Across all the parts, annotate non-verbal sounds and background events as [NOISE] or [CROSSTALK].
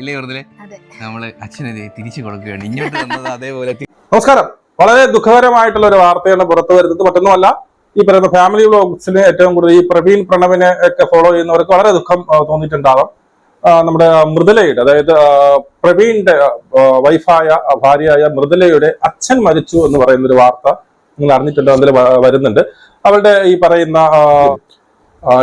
ഇല്ലേ വെറുതെ? അതെ. നമ്മൾ അച്ഛനെ ദേ തിരിച്ചു കൊടുക്കുകയാണ്. ഇങ്ങോട്ട് വന്നത് അതേപോലെ [LAUGHS] നമസ്കാരം. വളരെ ദുഃഖകരമായിട്ടുള്ള ഒരു വാർത്തയാണ് പുറത്തു വരുന്നത്. മറ്റൊന്നുമല്ല ഈ പറയുന്ന ഫാമിലി വ്ലോഗ്സിന് ഏറ്റവും കൂടുതൽ ഈ പ്രവീൺ പ്രണവിനെ ഒക്കെ ഫോളോ ചെയ്യുന്നവർക്ക് വളരെ ദുഃഖം തോന്നിയിട്ടുണ്ടാകും. നമ്മുടെ മൃദുലയുടെ അതായത് പ്രവീണിന്റെ വൈഫായ ഭാര്യയായ മൃദുലയുടെ അച്ഛൻ മരിച്ചു എന്ന് പറയുന്ന ഒരു വാർത്ത നിങ്ങൾ അറിഞ്ഞിട്ടുണ്ടോ? അതിൽ വരുന്നുണ്ട്. അവളുടെ ഈ പറയുന്ന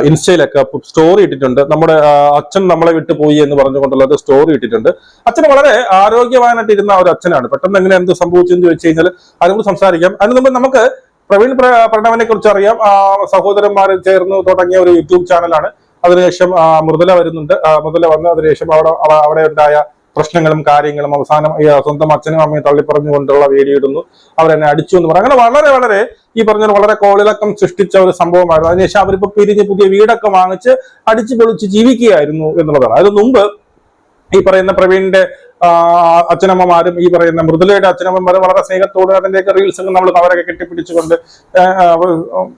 ഇൻസ്റ്റയിലൊക്കെ സ്റ്റോറി ഇട്ടിട്ടുണ്ട്. നമ്മുടെ അച്ഛൻ നമ്മളെ വിട്ടു പോയി എന്ന് പറഞ്ഞുകൊണ്ടുള്ളത് സ്റ്റോറി ഇട്ടിട്ടുണ്ട്. അച്ഛൻ വളരെ ആരോഗ്യവാനായിട്ട് ഇരുന്ന ഒരു അച്ഛനാണ്. പെട്ടെന്ന് എങ്ങനെ എന്ത് സംഭവിച്ചെന്ന് ചോദിച്ചു കഴിഞ്ഞാൽ അതിനോട് സംസാരിക്കാം. അതിന് മുമ്പ് നമുക്ക് പ്രവീൺ പ്രണവനെ കുറിച്ച് അറിയാം. സഹോദരന്മാർ ചേർന്ന് തുടങ്ങിയ ഒരു യൂട്യൂബ് ചാനലാണ്. അതിനുശേഷം മൃദുല വരുന്നുണ്ട്. മൃദുല വന്ന് അതിനുശേഷം അവിടെ അവ- അവിടെ ഉണ്ടായ പ്രശ്നങ്ങളും കാര്യങ്ങളും അവസാനം സ്വന്തം അച്ഛനും അമ്മയും തള്ളിപ്പറഞ്ഞുകൊണ്ടുള്ള വീഡിയോ ഇടുന്നു. അവരെന്നെ അടിച്ചു എന്ന് പറഞ്ഞു അങ്ങനെ വളരെ വളരെ ഈ പറഞ്ഞ വളരെ കോളിളക്കം സൃഷ്ടിച്ച ഒരു സംഭവമായിരുന്നു. അതിനുശേഷം അവരിപ്പോ പിരിഞ്ഞ് പുതിയ വീടൊക്കെ വാങ്ങിച്ച് അടിച്ചു പൊളിച്ച് ജീവിക്കുകയായിരുന്നു എന്നുള്ളതാണ്. അതിന് മുമ്പ് ഈ പറയുന്ന പ്രവീണിന്റെ അച്ഛനമ്മമാരും ഈ പറയുന്ന മൃദുലയുടെ അച്ഛനമ്മമാരും വളരെ സ്നേഹത്തോടെ അതിന്റെയൊക്കെ റീൽസും നമ്മൾ അവരൊക്കെ കെട്ടിപ്പിടിച്ചുകൊണ്ട്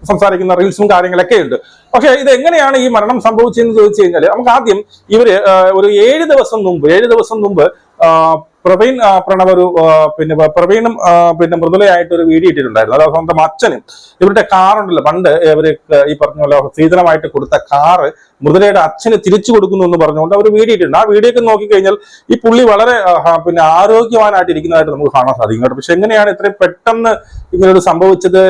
സംസാരിക്കുന്ന റീൽസും കാര്യങ്ങളൊക്കെ ഉണ്ട്. പക്ഷെ ഇത് എങ്ങനെയാണ് ഈ മരണം സംഭവിച്ചതെന്ന് ചോദിച്ചു കഴിഞ്ഞാൽ നമുക്ക് ആദ്യം ഇവർ ഒരു ഏഴ് ദിവസം മുമ്പ് ഏഴ് ദിവസം മുമ്പ് പ്രവീൺ പ്രണവ് ഒരു പിന്നെ പ്രവീണും പിന്നെ മൃദുലയായിട്ട് ഒരു വീഡിയോ ഇട്ടിട്ടുണ്ടായിരുന്നു. അതായത് സ്വന്തം അച്ഛനും ഇവരുടെ കാറുണ്ടല്ലോ പണ്ട് ഇവർ ഈ പറഞ്ഞ പോലെ സീതനമായിട്ട് കൊടുത്ത കാറ് മൃദുലയുടെ അച്ഛന് തിരിച്ചു കൊടുക്കുന്നു എന്ന് പറഞ്ഞുകൊണ്ട് അവർ വീഡിയോ ഇട്ടിട്ടുണ്ട് ആ വീഡിയോ ഒക്കെ നോക്കിക്കഴിഞ്ഞാൽ ഈ പുള്ളി വളരെ പിന്നെ ആരോഗ്യവാനായിട്ട് ഇരിക്കുന്നതായിട്ട് നമുക്ക് കാണാൻ സാധിക്കും കേട്ടോ. പക്ഷെ എങ്ങനെയാണ് ഇത്രയും പെട്ടെന്ന് ഇങ്ങനെ ഒരു സംഭവിച്ചത്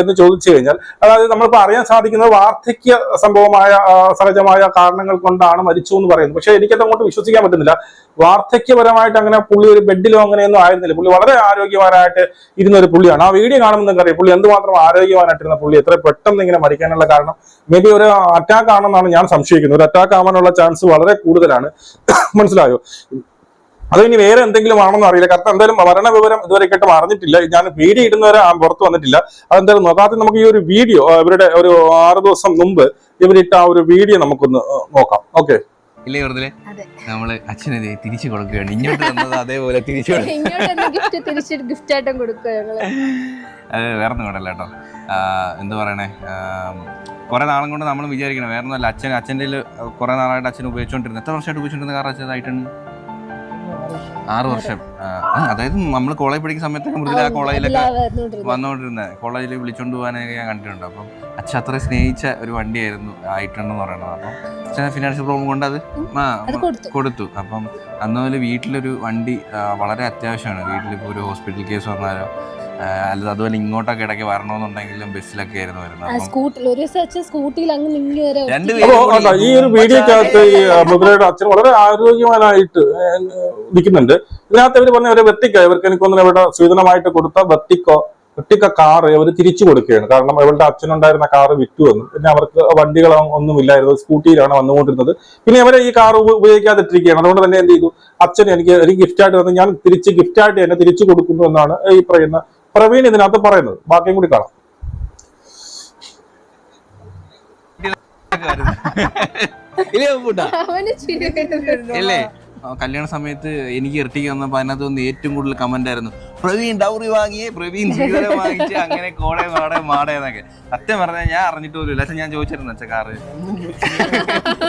എന്ന് ചോദിച്ചു കഴിഞ്ഞാൽ അതായത് നമ്മളിപ്പോൾ അറിയാൻ സാധിക്കുന്നത് വാർദ്ധക്യ സംഭവമായ സഹജമായ കാരണങ്ങൾ കൊണ്ടാണ് മരിച്ചു എന്ന് പറയുന്നത്. പക്ഷെ എനിക്കത് അങ്ങോട്ട് വിശ്വസിക്കാൻ പറ്റുന്നില്ല. വാർദ്ധക്യപരമായിട്ട് അങ്ങനെ പുള്ളി ഒരു ബെഡിലോ അങ്ങനെയൊന്നും ആയിരുന്നില്ല. പുള്ളി വളരെ ആരോഗ്യവാനായിട്ട് ഇരുന്ന ഒരു പുള്ളിയാണ്. ആ വീഡിയോ കാണുമ്പോൾ നിങ്ങൾക്ക് അറിയാം പുള്ളി എന്തുമാത്രം ആരോഗ്യവാനായിട്ടിരുന്ന പുള്ളി എത്ര പെട്ടെന്ന് ഇങ്ങനെ മരിക്കാനുള്ള കാരണം. മേ ബി ഒരു അറ്റാക്ക് ആണെന്നാണ് ഞാൻ സംശയിക്കുന്നത് ഒരു അറ്റാക്ക് ആവാനുള്ള ചാൻസ് വളരെ കൂടുതലാണ്. മനസ്സിലായോ? അത് ഇനി വേറെ എന്തെങ്കിലും ആണെന്ന് അറിയില്ല. കാരണം എന്തായാലും മരണ വിവരം ഇതുവരെ കേട്ടും അറിഞ്ഞിട്ടില്ല. ഞാൻ വീഡിയോ ഇടുന്നവരെ പുറത്തു പുറത്ത് വന്നിട്ടില്ല. അതെന്തായാലും നോക്കാതെ നമുക്ക് ഈ ഒരു വീഡിയോ ഇവരുടെ ഒരു ആറ് ദിവസം മുമ്പ് ഇവരിട്ട ആ ഒരു വീഡിയോ നമുക്കൊന്ന് നോക്കാം. ഓക്കെ ഇല്ലേ വെറുതെ? അതെ. നമ്മൾ അച്ഛനെ തിരിച്ചു കൊടുക്കുകയാണ്. ഇങ്ങോട്ട് വന്നത് അതേപോലെ തിരിച്ചു കൊടു- ഇങ്ങോട്ട് എന്താ ഗിഫ്റ്റ് തിരിച്ച് ഗിഫ്റ്റ് ആയിട്ടും കൊടുക്കുക വേറെ ഒന്നും കേട്ടോ. എന്ത് പറയണേ? കുറേ നാളും കൊണ്ട് നമ്മൾ വിചാരിക്കണം. വേറെ നല്ല അച്ഛൻ അച്ഛന്റെ കുറെ നാളായിട്ട് അച്ഛൻ ഉപയോഗിച്ചുകൊണ്ടിരുന്നത് എത്ര വർഷമായിട്ട് ഉപയോഗിച്ചുകൊണ്ടിരുന്ന കാർ അച്ഛനായിട്ടുണ്ട് ആറ് വർഷം. അതായത് നമ്മൾ കോളേജ് പഠിക്കുന്ന സമയത്തൊക്കെ മൃദുല കോളേജിലൊക്കെ വന്നുകൊണ്ടിരുന്നത് കോളേജിൽ വിളിച്ചോണ്ട് പോകാനൊക്കെ ഞാൻ കണ്ടിട്ടുണ്ട്. അപ്പം അച്ഛൻ അത്ര സ്നേഹിച്ച ഒരു വണ്ടിയായിരുന്നു ആയിട്ടുണ്ടെന്ന് പറയണത് അപ്പം അച്ഛൻ ഫിനാൻഷ്യൽ പ്രോബ്ലം കൊണ്ട് അത് കൊടുത്തു. അപ്പം അന്ന് മുതൽ വീട്ടിലൊരു വണ്ടി വളരെ അത്യാവശ്യമാണ്. വീട്ടിലിപ്പോൾ ഒരു ഹോസ്പിറ്റൽ കേസ് വന്നാലോ ആ, അല്ലാതെ അതുപോലെ ഇങ്ങോട്ടൊക്കെ ഇടയ്ക്ക് വരണമെന്നുണ്ടെങ്കിലും ബസ്സിലൊക്കെ ആയിരുന്നു വരുന്നത്. സ്കൂട്ടിൽ ഒരു ദിവസം അച്ഛൻ സ്കൂട്ടിയിൽ അങ്ങ് നിങ്ങി വരെ ഈ ഒരു വീഡിയോക്കകത്ത് ഈ ആ, അച്ഛൻ വളരെ ആരോഗ്യവാനായിട്ട് നിൽക്കുന്നുണ്ട്. ഇതിനകത്ത് ഇവർ പറഞ്ഞ ഒരു വെത്തിക്കോ ഇവർക്ക് എനിക്കൊന്നും ഇവിടെ സ്വീതനമായിട്ട് കൊടുത്ത വെട്ടിക്കോ വെട്ടിക്ക കാറ് അവർ തിരിച്ചു കൊടുക്കുകയാണ്. കാരണം അവളുടെ അച്ഛനുണ്ടായിരുന്ന കാറ് വിറ്റു വന്നു പിന്നെ അവർക്ക് വണ്ടികൾ ഒന്നും ഇല്ലായിരുന്നു. സ്കൂട്ടിയിലാണ് വന്നുകൊണ്ടിരുന്നത്. പിന്നെ അവരെ ഈ കാർ ഉപയോഗിക്കാതിട്ടിരിക്കുകയാണ്. അതുകൊണ്ട് തന്നെ എന്ത് ചെയ്തു? അച്ഛൻ എനിക്ക് എനിക്ക് ഗിഫ്റ്റ് ആയിട്ട് തന്നു. ഞാൻ തിരിച്ച് ഗിഫ്റ്റ് ആയിട്ട് എന്നെ തിരിച്ചു കൊടുക്കുന്നു എന്നാണ് ഈ പറയുന്ന പ്രവീൺ ഇതിനകത്ത് പറയുന്നത്. ബാക്കിയും കൂടി കാണാം. ഇല്ലേ? കല്യാണ സമയത്ത് എനിക്ക് ഇരട്ടിക്ക് വന്നപ്പോ അതിനകത്ത് വന്ന് ഏറ്റവും കൂടുതൽ കമന്റ് ആയിരുന്നു പ്രവീൺ ഡൗറി വാങ്ങിയേ പ്രവീൺ ജീവിതം വാങ്ങിച്ച് അങ്ങനെ കോടെ മാടെ മാടെ എന്നൊക്കെ. സത്യം പറഞ്ഞാൽ ഞാൻ അറിഞ്ഞിട്ട് പോലും ഇല്ല അച്ഛൻ ഞാൻ ചോദിച്ചിരുന്നു അച്ഛ കാറ്?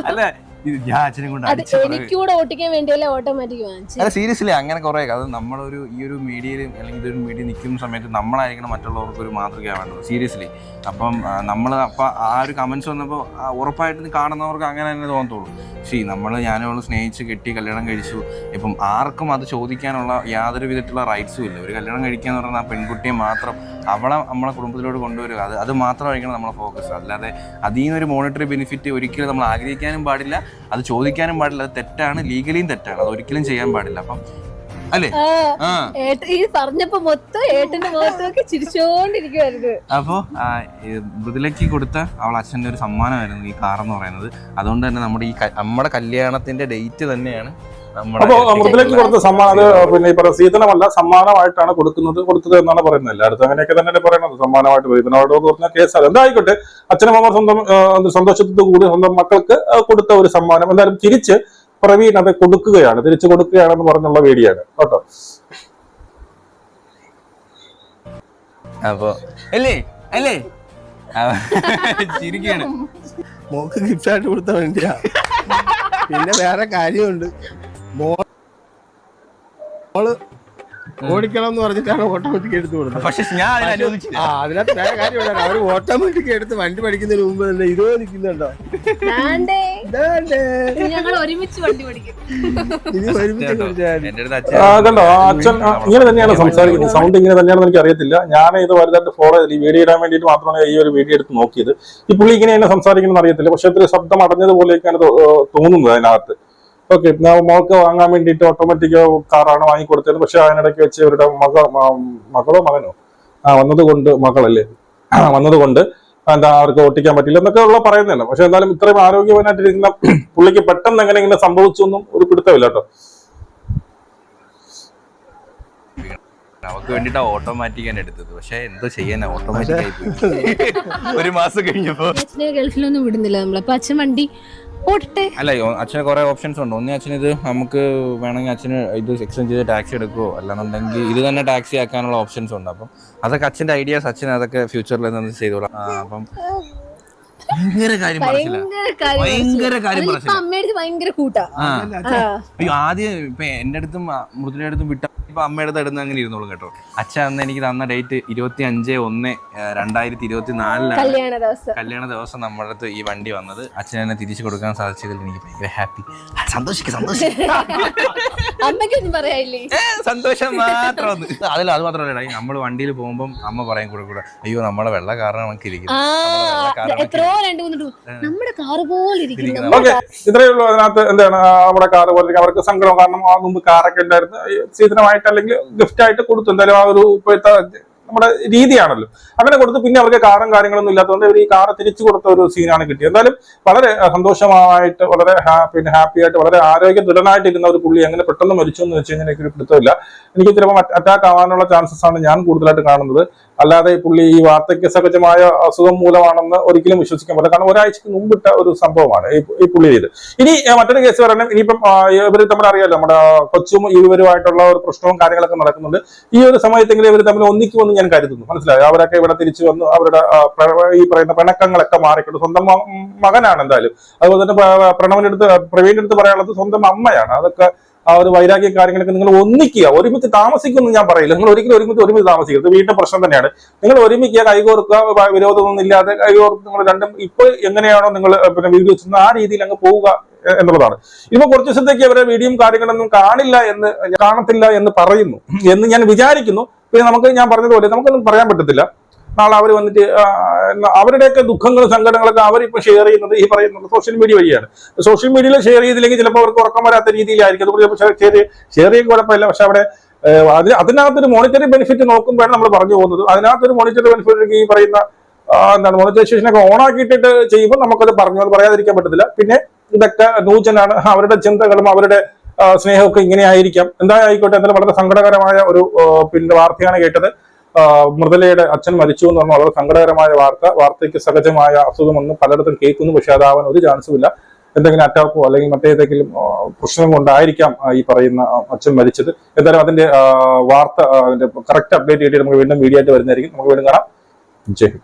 അല്ല എനിക്കൂടെ ഓട്ടിക്കാൻ വേണ്ടിയല്ലേ ഓട്ടോമാറ്റിക് വാങ്ങിച്ചു സീരിയസ്ലി അങ്ങനെ കുറെ അത് നമ്മളൊരു ഈ ഒരു മീഡിയയിൽ അല്ലെങ്കിൽ ഇതൊരു മീഡിയ നിൽക്കുന്ന സമയത്ത് നമ്മളായിരിക്കണം മറ്റുള്ളവർക്ക് ഒരു മാതൃകയാവേണ്ടത് സീരിയസ്ലി അപ്പം നമ്മൾ അപ്പം ആ ഒരു കമന്റ്സ് വന്നപ്പോൾ ഉറപ്പായിട്ടും കാണുന്നവർക്ക് അങ്ങനെ തന്നെ തോന്നത്തുള്ളൂ. ശരി നമ്മൾ ഞാനോട് സ്നേഹിച്ച് കെട്ടി കല്യാണം കഴിച്ചു. ഇപ്പം ആർക്കും അത് ചോദിക്കാനുള്ള യാതൊരു വിധത്തിലുള്ള റൈറ്റ്സും ഇല്ല. ഒരു കല്യാണം കഴിക്കുക എന്ന് പറഞ്ഞാൽ ആ പെൺകുട്ടിയെ മാത്രം അവളെ നമ്മളെ കുടുംബത്തിലോട് കൊണ്ടുവരിക. അത് അത് മാത്രമായിരിക്കണം നമ്മളെ ഫോക്കസ് അല്ലാതെ അതിൽ നിന്നൊരു മോണിറ്ററി ബെനിഫിറ്റ് ഒരിക്കലും നമ്മൾ ആഗ്രഹിക്കാനും പാടില്ല. അത് ചോദിക്കാനും പാടില്ല അത് തെറ്റാണ് ലീഗലിയും തെറ്റാണ് അത് ഒരിക്കലും ചെയ്യാൻ പാടില്ല. അപ്പം അല്ലേ? ഈ പറഞ്ഞപ്പോ മൊത്തം ഏട്ടന്റെ മുഖത്തൊക്കെ ചിരിച്ചോണ്ടിരിക്കുവായിരുന്നു. അപ്പോൾ മൃദുലയ്ക്ക് കൊടുത്ത അവൾ അച്ഛന്റെ ഒരു സമ്മാനമായിരുന്നു ഈ കാർ എന്ന് പറയുന്നത്. അതുകൊണ്ട് തന്നെ നമ്മുടെ ഈ നമ്മുടെ കല്യാണത്തിന്റെ ഡേറ്റ് തന്നെയാണ് അപ്പോ കൊടുത്ത സമ്മാനം പിന്നെ ഈ പറയുന്ന സീതനമല്ല സമ്മാനമായിട്ടാണ് കൊടുക്കുന്നത് കൊടുത്തത് എന്നാണ് പറയുന്നത്. എല്ലായിടത്തും അങ്ങനെയൊക്കെ തന്നെയാണ് പറയുന്നത് സമ്മാനമായിട്ട് സീതനമായിട്ട് പറഞ്ഞ കേസ് എന്തായിക്കോട്ടെ അച്ഛനും അമ്മ സ്വന്തം സന്തോഷത്തോടു കൂടി സ്വന്തം മക്കൾക്ക് കൊടുത്ത ഒരു സമ്മാനം. എന്തായാലും തിരിച്ച് പ്രവീൺ അത് കൊടുക്കുകയാണ് തിരിച്ചു കൊടുക്കുകയാണെന്ന് പറഞ്ഞുള്ള വീഡിയോയാണ്. കേട്ടോ? അപ്പോ അല്ലേ? അല്ലേ? ചിരിക്കാണ് മോക്ക് ഗിഫ്റ്റ് ആയിട്ട് കൊടുത്ത വേണ്ടിയാ. പിന്നെ വേറെ കാര്യമുണ്ട്. മോൾ ഓടിക്കണം എന്ന് പറഞ്ഞിട്ടാണ് ഓട്ടോമാറ്റിക് എടുത്തു കൊടുത്തത്. പക്ഷെ ഞാൻ അതിന് അനുവദിച്ചില്ല. ആ അതിനകത്ത് വേറെ കാര്യമില്ല. അവർ ഓട്ടോമാറ്റിക് എടുത്ത് വണ്ടി പഠിക്കുന്നതിന് മുമ്പ് തന്നെ ഇതോ നിൽക്കുന്നുണ്ടോ? കണ്ടോ അച്ഛൻ ഇങ്ങനെ തന്നെയാണ് സംസാരിക്കുന്നത്. സൗണ്ട് ഇങ്ങനെ തന്നെയാണെന്ന് എനിക്ക് അറിയത്തില്ല ഞാൻ ഇത് വലുതായിട്ട് ഫോളോ ചെയ്ത് ഈ വീഡിയോ ഇടാൻ വേണ്ടിയിട്ട് മാത്രമാണ് ഈ ഒരു വീഡിയോ എടുത്ത് നോക്കിയത്. ഈ പുള്ളി സംസാരിക്കണം എന്ന് അറിയത്തില്ല. പക്ഷെ ഇത്തിരി ശബ്ദം അടഞ്ഞതുപോലെയൊക്കെയാണ് തോന്നുന്നത് അതിനകത്ത്. ഓക്കെ മോൾക്ക് വാങ്ങാൻ വേണ്ടിയിട്ട് ഓട്ടോമാറ്റിക് കാറാണ് വാങ്ങിക്കൊടുത്തത് പക്ഷെ അതിനിടയ്ക്ക് വെച്ച് ഇവരുടെ മക മകളോ മകനോ? ആ വന്നത് കൊണ്ട് മകളല്ലേ? ആ, വന്നത് കൊണ്ട് എന്താ അവർക്ക് ഓട്ടിക്കാൻ പറ്റില്ല എന്നൊക്കെ ഉള്ള പറയുന്നില്ല പക്ഷെ എന്തായാലും ഇത്രയും ആരോഗ്യവാനായിട്ടിരിക്കുന്ന പുള്ളിക്ക് പെട്ടെന്ന് എങ്ങനെ ഇങ്ങനെ സംഭവിച്ചു എന്നും ഒരു പിടുത്തമില്ല കേട്ടോ. അവക്ക് വേണ്ടിട്ട് ഓട്ടോമാറ്റിക് ആണ് എടുത്തത്. പക്ഷെ എന്തോ ചെയ്യാനാ? ഓട്ടോമാറ്റിക് ആയി ഒരു മാസം കഴിഞ്ഞപ്പോ. ഗൾഫിലൊന്നും വിടുന്നില്ല നമ്മൾ അപ്പൊ അച്ഛൻ വണ്ടി ഓടട്ടെ. അല്ല അച്ഛന് കുറെ ഓപ്ഷൻസ് ഉണ്ട്. ഒന്നേ അച്ഛന് ഇത് നമുക്ക് വേണമെങ്കിൽ അച്ഛന് ഇത് എക്സ്ചേഞ്ച് ചെയ്ത് ടാക്സി എടുക്കുവോ? അല്ലാന്നുണ്ടെങ്കിൽ ഇത് തന്നെ ടാക്സി ആക്കാനുള്ള ഓപ്ഷൻസ് ഉണ്ട്. അപ്പം അതൊക്കെ അച്ഛന്റെ ഐഡിയാസ് അച്ഛൻ അതൊക്കെ ഫ്യൂച്ചറിൽ എന്തെന്ന് ചെയ്തോളാം. അപ്പം ഭയങ്കര കാര്യം പറച്ചില്ല ഭയങ്കര കാര്യം പറച്ചില്ല അമ്മയുടെ ഭയങ്കര കൂട്ടാ. അയ്യോ ആദ്യം ഇപ്പൊ എന്റെ അടുത്തും മൃദുലയുടെ അടുത്തും വിട്ട ഇപ്പൊ അമ്മയുടെ തടുന്ന് അങ്ങനെ ഇരുന്നോളും കേട്ടോ. അച്ഛൻ അന്ന് എനിക്ക് തന്ന ഡേറ്റ് ഇരുപത്തി അഞ്ച് ഒന്ന് രണ്ടായിരത്തി ഇരുപത്തി നാലിലാണ് കല്യാണ ദിവസം. കല്യാണ ദിവസം നമ്മുടെ അടുത്ത് ഈ വണ്ടി വന്നത്. അച്ഛൻ എന്നെ തിരിച്ചു കൊടുക്കാൻ സാധിച്ചതിൽ എനിക്ക് ഭയങ്കര ഹാപ്പി സന്തോഷിക്കും ഏ, സന്തോഷം മാത്രം അതിൽ അത് മാത്രമല്ല നമ്മൾ വണ്ടിയിൽ പോകുമ്പോൾ അമ്മ പറയും കൂടെ കൂടെ. അയ്യോ നമ്മളെ വെള്ള കാറാണ് നമുക്ക് ഇരിക്കുന്നത്. നമ്മുടെ കാറ് പോലെ ഇത്രയേ ഉള്ളൂ അതിനകത്ത് എന്താണ് ആ, നമ്മുടെ കാറ് പോലെ അവർക്ക് സങ്കടം കാരണം ആ മുമ്പ് കാറൊക്കെ ഉണ്ടായിരുന്നു. ഈ സീസണമായിട്ട് അല്ലെങ്കിൽ ഗിഫ്റ്റ് ആയിട്ട് കൊടുത്തു. എന്തായാലും ആ ഒരു ഇപ്പോഴത്തെ നമ്മുടെ രീതിയാണല്ലോ. അങ്ങനെ കൊടുത്ത് പിന്നെ അവർക്ക് കാറും കാര്യങ്ങളൊന്നും ഇല്ലാത്തതുകൊണ്ട് അവർ ഈ കാറ് തിരിച്ചു കൊടുത്ത ഒരു സീനാണ് കിട്ടിയത്. എന്തായാലും വളരെ സന്തോഷമായിട്ട് വളരെ പിന്നെ ഹാപ്പി ആയിട്ട് വളരെ ആരോഗ്യ ദൃഢനായിട്ടിരുന്ന ഒരു പുള്ളി അങ്ങനെ പെട്ടെന്ന് മരിച്ചു എന്ന് വെച്ച് കഴിഞ്ഞാൽ എനിക്കൊരു പിടുത്തമില്ല. എനിക്ക് ചിലപ്പോൾ അറ്റാക്ക് ആവാനുള്ള ചാൻസസ് ആണ് ഞാൻ കൂടുതലായിട്ട് കാണുന്നത്. അല്ലാതെ ഈ പുള്ളി ഈ വാർദ്ധക്യ സഹജമായ അസുഖം മൂലമാണെന്ന് ഒരിക്കലും വിശ്വസിക്കാൻ പറ്റില്ല. കാരണം ഒരാഴ്ചക്ക് മുമ്പിട്ട ഒരു സംഭവമാണ് ഈ പുള്ളി ഇത്. ഇനി മറ്റൊരു കേസ് പറയണം ഇനിയിപ്പം ഇവർ തമ്മിൽ അറിയാലോ നമ്മുടെ കൊച്ചും ഇവരുമായിട്ടുള്ള ഒരു പ്രശ്നവും കാര്യങ്ങളൊക്കെ നടക്കുന്നുണ്ട്. ഈ ഒരു സമയത്തെങ്കിലും ഇവർ തമ്മിൽ ഒന്നിക്കുമെന്ന് ഞാൻ കരുതുന്നു. മനസ്സിലായി? അവരൊക്കെ ഇവിടെ തിരിച്ചു വന്നു. അവരുടെ ഈ പറയുന്ന പിണക്കങ്ങളൊക്കെ മാറിക്കൊണ്ട് സ്വന്തം മകനാണ് എന്തായാലും. അതുപോലെ തന്നെ പ്ര- അടുത്ത് പ്രവീണിന്റെ അടുത്ത് പറയാനുള്ളത് സ്വന്തം അമ്മയാണ്. അതൊക്കെ ആ ഒരു വൈരാഗ്യ കാര്യങ്ങളൊക്കെ നിങ്ങൾ ഒന്നിക്കുക. ഒരുമിച്ച് താമസിക്കുമെന്ന് ഞാൻ പറയില്ല. നിങ്ങൾ ഒരിക്കലും ഒരുമിച്ച് ഒരുമിച്ച് താമസിക്കരുത്. വീടിന്റെ പ്രശ്നം തന്നെയാണ്. നിങ്ങൾ ഒരുമിക്കുക കൈകോർക്കുക വിരോധമൊന്നും ഇല്ലാതെ കൈകോർത്ത് നിങ്ങൾ രണ്ടും ഇപ്പൊ എങ്ങനെയാണോ നിങ്ങൾ പിന്നെ വീഡിയോ ചെയ്യുന്നത് ആ രീതിയിൽ അങ്ങ് പോവുക എന്നുള്ളതാണ്. ഇപ്പൊ കുറച്ച് ദിവസത്തേക്ക് അവരെ വീഡിയോയും കാര്യങ്ങളൊന്നും കാണില്ല എന്ന് കാണത്തില്ല എന്ന് പറയുന്നു എന്ന് ഞാൻ വിചാരിക്കുന്നു. പിന്നെ നമുക്ക് ഞാൻ പറഞ്ഞതുപോലെ നമുക്കൊന്നും പറയാൻ പറ്റത്തില്ല. നാളെ അവർ വന്നിട്ട് അവരുടെയൊക്കെ ദുഃഖങ്ങളും സങ്കടങ്ങളൊക്കെ അവരിപ്പോൾ ഷെയർ ചെയ്യുന്നത് ഈ പറയുന്നത് സോഷ്യൽ മീഡിയ വഴിയാണ്. സോഷ്യൽ മീഡിയയിൽ ഷെയർ ചെയ്തില്ലെങ്കിൽ ചിലപ്പോൾ അവർക്ക് ഉറക്കം വരാത്ത രീതിയിലായിരിക്കും. അതുകൊണ്ട് ചിലപ്പോൾ ഷെയർ ഷെയർ ചെയ്യാൻ കുഴപ്പമില്ല. പക്ഷെ അവിടെ അതിന് അതിനകത്തൊരു മോണിറ്ററി ബെനിഫിറ്റ് നോക്കുമ്പോഴാണ് നമ്മൾ പറഞ്ഞു പോകുന്നത്. അതിനകത്തൊരു മോണിറ്ററി ബെനിഫിറ്റ് ഈ പറയുന്ന എന്താണ് മോണിറ്റൈസേഷനൊക്കെ ഓണാക്കിയിട്ടിട്ട് ചെയ്യുമ്പോൾ നമുക്കത് പറഞ്ഞു അത് പറയാതിരിക്കാൻ പറ്റത്തില്ല. പിന്നെ ഇതൊക്കെ നൂജനാണ് അവരുടെ ചിന്തകളും അവരുടെ സ്നേഹമൊക്കെ ഇങ്ങനെ ആയിരിക്കാം. എന്തായായിക്കോട്ടെ എന്തായാലും വളരെ സങ്കടകരമായ ഒരു പിന്നെ വാർത്തയാണ് കേട്ടത്. മൃതലയുടെ അച്ഛൻ മരിച്ചു എന്ന് പറഞ്ഞ വളരെ സങ്കടകരമായ വാർത്ത. വാർത്തയ്ക്ക് സഹജമായ അസുഖമൊന്നും പലയിടത്തും കേൾക്കുന്നു. പക്ഷെ അതാവാൻ ഒരു ചാൻസും ഇല്ല. എന്തെങ്കിലും അറ്റാക്കോ അല്ലെങ്കിൽ മറ്റേതെങ്കിലും പ്രശ്നം കൊണ്ടായിരിക്കാം ഈ പറയുന്ന അച്ഛൻ മരിച്ചത്. എന്തായാലും അതിന്റെ വാർത്ത അതിന്റെ കറക്റ്റ് അപ്ഡേറ്റ് കിട്ടിയിട്ട് നമുക്ക് വീണ്ടും മീഡിയ ആയിട്ട് വരുന്നതായിരിക്കും. നമുക്ക് വീണ്ടും കാണാം. ജയ്.